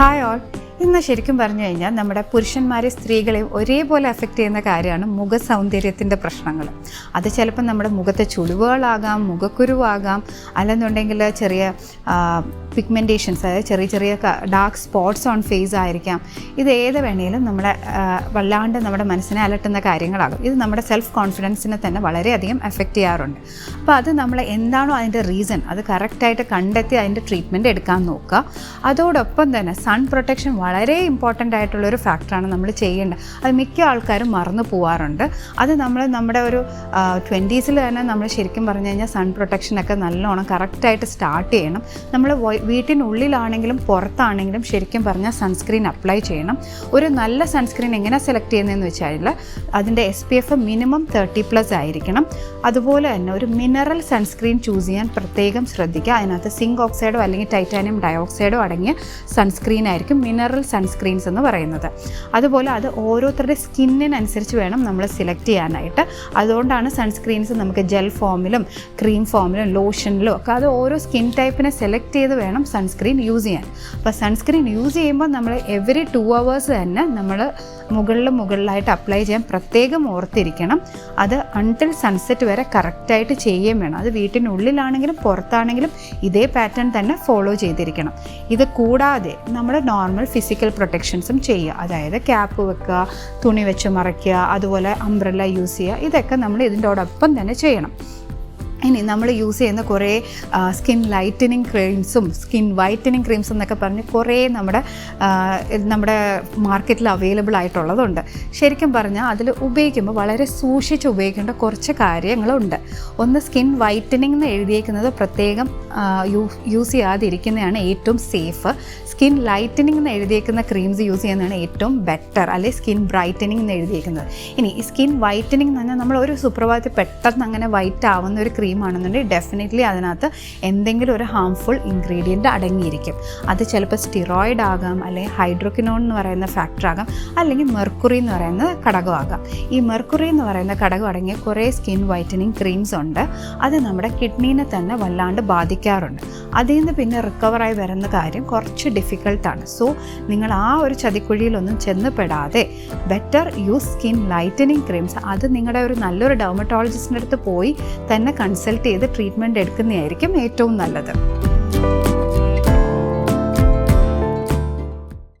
Hi all ഇന്ന് ശരിക്കും പറഞ്ഞു കഴിഞ്ഞാൽ നമ്മുടെ പുരുഷന്മാരെ സ്ത്രീകളെയും ഒരേപോലെ അഫക്റ്റ് ചെയ്യുന്ന കാര്യമാണ് മുഖ സൗന്ദര്യത്തിന്റെ പ്രശ്നങ്ങൾ. അത് ചിലപ്പോൾ നമ്മുടെ മുഖത്തെ ചുളിവുകളാകാം മുഖക്കുരുവാകാം അല്ലെന്നുണ്ടെങ്കിൽ ചെറിയ പിഗ്മെന്റേഷൻസ് അതായത് ചെറിയ ചെറിയ ഡാർക്ക് സ്പോട്ട്സ് ഓൺ ഫേസ് ആയിരിക്കാം. ഇത് ഏത് വേണേലും നമ്മളെ വല്ലാണ്ട് നമ്മുടെ മനസ്സിനെ അലട്ടുന്ന കാര്യങ്ങളാകും. ഇത് നമ്മുടെ സെൽഫ് കോൺഫിഡൻസിനെ തന്നെ വളരെയധികം എഫക്റ്റ് ചെയ്യാറുണ്ട്. അപ്പോൾ അത് നമ്മൾ എന്താണോ അതിന്റെ റീസൺ അത് കറക്റ്റായിട്ട് കണ്ടെത്തി അതിന്റെ ട്രീറ്റ്മെന്റ് എടുക്കാൻ നോക്കുക. അതോടൊപ്പം തന്നെ സൺ പ്രൊട്ടക്ഷൻ വളരെ ഇമ്പോർട്ടന്റ് ആയിട്ടുള്ളൊരു ഫാക്ടറാണ് നമ്മൾ ചെയ്യേണ്ടത്. അത് മിക്ക ആൾക്കാരും മറന്നു പോവാറുണ്ട്. അത് നമ്മൾ നമ്മുടെ ഒരു ട്വന്റീസിൽ തന്നെ നമ്മൾ ശരിക്കും പറഞ്ഞു കഴിഞ്ഞാൽ സൺ പ്രൊട്ടക്ഷനൊക്കെ നല്ലോണം കറക്റ്റായിട്ട് സ്റ്റാർട്ട് ചെയ്യണം. നമ്മൾ വീട്ടിനുള്ളിലാണെങ്കിലും പുറത്താണെങ്കിലും ശരിക്കും പറഞ്ഞാൽ സൺസ്ക്രീൻ അപ്ലൈ ചെയ്യണം. ഒരു നല്ല സൺസ്ക്രീൻ എങ്ങനെ സെലക്ട് ചെയ്യുന്നതെന്ന് വെച്ചാൽ അതിന്റെ S P F minimum thirty plus ആയിരിക്കണം. അതുപോലെ തന്നെ ഒരു മിനറൽ സൺസ്ക്രീൻ ചൂസ് ചെയ്യാൻ പ്രത്യേകം ശ്രദ്ധിക്കുക. അതിനകത്ത് സിങ്ക് ഓക്സൈഡോ അല്ലെങ്കിൽ ടൈറ്റാനിയം ഡയോക്സൈഡോ അടങ്ങിയ സൺസ്ക്രീൻ ആയിരിക്കും. മിനറൽ സൺസ്ക്രീൻസ് എന്ന് പറയുന്നത്. അതുപോലെ അത് ഓരോരുത്തരുടെ സ്കിന്നിനനുസരിച്ച് വേണം നമ്മൾ സെലക്ട് ചെയ്യാനായിട്ട്. അതുകൊണ്ടാണ് സൺസ്ക്രീൻസ് നമുക്ക് ജെൽ ഫോമിലും ക്രീം ഫോമിലും ലോഷനിലും ഒക്കെ അത് ഓരോ സ്കിൻ ടൈപ്പിനെ സെലക്ട് ചെയ്ത് വേണം സൺസ്ക്രീൻ യൂസ് ചെയ്യാൻ. അപ്പോൾ സൺസ്ക്രീൻ യൂസ് ചെയ്യുമ്പോൾ നമ്മൾ എവറി ടു അവേഴ്സ് തന്നെ നമ്മൾ മുകളിൽ മുകളിലായിട്ട് അപ്ലൈ ചെയ്യാൻ പ്രത്യേകം ഓർത്തിരിക്കണം. അത് അൺടിൽ സൺസെറ്റ് വരെ കറക്റ്റായിട്ട് ചെയ്യുകയും വേണം. അത് വീട്ടിനുള്ളിലാണെങ്കിലും പുറത്താണെങ്കിലും ഇതേ പാറ്റേൺ തന്നെ ഫോളോ ചെയ്തിരിക്കണം. ഇത് കൂടാതെ നമ്മൾ നോർമൽ ഫിസിക്കൽ പ്രൊട്ടക്ഷൻസും ചെയ്യുക. അതായത് ക്യാപ്പ് വെക്കുക തുണി വെച്ച് മറയ്ക്കുക അതുപോലെ അംബ്രല്ല യൂസ് ചെയ്യുക. ഇതൊക്കെ നമ്മൾ ഇതിന്റോടൊപ്പം തന്നെ ചെയ്യണം. ഇനി നമ്മൾ യൂസ് ചെയ്യുന്ന കുറേ സ്കിൻ ലൈറ്റനിങ് ക്രീംസും സ്കിൻ വൈറ്റനിങ് ക്രീംസ് എന്നൊക്കെ പറഞ്ഞ് കുറേ നമ്മുടെ നമ്മുടെ മാർക്കറ്റിൽ അവൈലബിൾ ആയിട്ടുള്ളതുണ്ട്. ശരിക്കും പറഞ്ഞാൽ അതിൽ ഉപയോഗിക്കുമ്പോൾ വളരെ സൂക്ഷിച്ച് ഉപയോഗിക്കേണ്ട കുറച്ച് കാര്യങ്ങളുണ്ട്. ഒന്ന് സ്കിൻ വൈറ്റനിങ് എന്ന് എഴുതിയേക്കുന്നത് പ്രത്യേകം യൂസ് ചെയ്യാതിരിക്കുന്നതാണ് ഏറ്റവും സേഫ്. സ്കിൻ ലൈറ്റനിങ് എന്ന് എഴുതിയേക്കുന്ന ക്രീംസ് യൂസ് ചെയ്യുന്നതാണ് ഏറ്റവും ബെറ്റർ അല്ലെങ്കിൽ സ്കിൻ ബ്രൈറ്റനിങ് എന്ന് എഴുതിയേക്കുന്നത്. ഇനി ഈ സ്കിൻ വൈറ്റനിങ് എന്ന് പറഞ്ഞാൽ നമ്മൾ ഒരു സുപ്രഭാതത്തിൽ പെട്ടെന്ന് അങ്ങനെ വൈറ്റ് ആവുന്ന ഒരു ക്രീം ആണെന്നുണ്ടെങ്കിൽ ഡെഫിനറ്റ്ലി അതിനകത്ത് എന്തെങ്കിലും ഒരു ഹാംഫുൾ ഇൻഗ്രീഡിയന്റ് അടങ്ങിയിരിക്കും. അത് ചിലപ്പോൾ സ്റ്റിറോയിഡ് ആകാം അല്ലെങ്കിൽ ഹൈഡ്രോക്കിനോൺ എന്ന് പറയുന്ന ഫാക്ടർ ആകാം അല്ലെങ്കിൽ മെർക്കുറി എന്ന് പറയുന്ന ഘടകമാകാം. ഈ മെർക്കുറി എന്ന് പറയുന്ന ഘടകം അടങ്ങിയ കുറേ സ്കിൻ വൈറ്റനിങ് ക്രീംസ് ഉണ്ട്. അത് നമ്മുടെ കിഡ്നീനെ തന്നെ വല്ലാണ്ട് ബാധിക്കാറുണ്ട്. അതിൽ നിന്ന് പിന്നെ റിക്കവറായി വരുന്ന കാര്യം കുറച്ച് ഡിഫിക്കൽട്ടാണ് സോ നിങ്ങൾ ആ ഒരു ചതിക്കുഴിയിലൊന്നും ചെന്ന് പെടാതെ better use skin lightening creams അത് നിങ്ങളുടെ ഒരു നല്ലൊരു ഡെർമറ്റോളജിസ്റ്റിന്റെ അടുത്ത് പോയി തന്നെ കൺസൾട്ട് ചെയ്ത് ട്രീറ്റ്മെന്റ് എടുക്കുന്നതായിരിക്കും ഏറ്റവും നല്ലത്.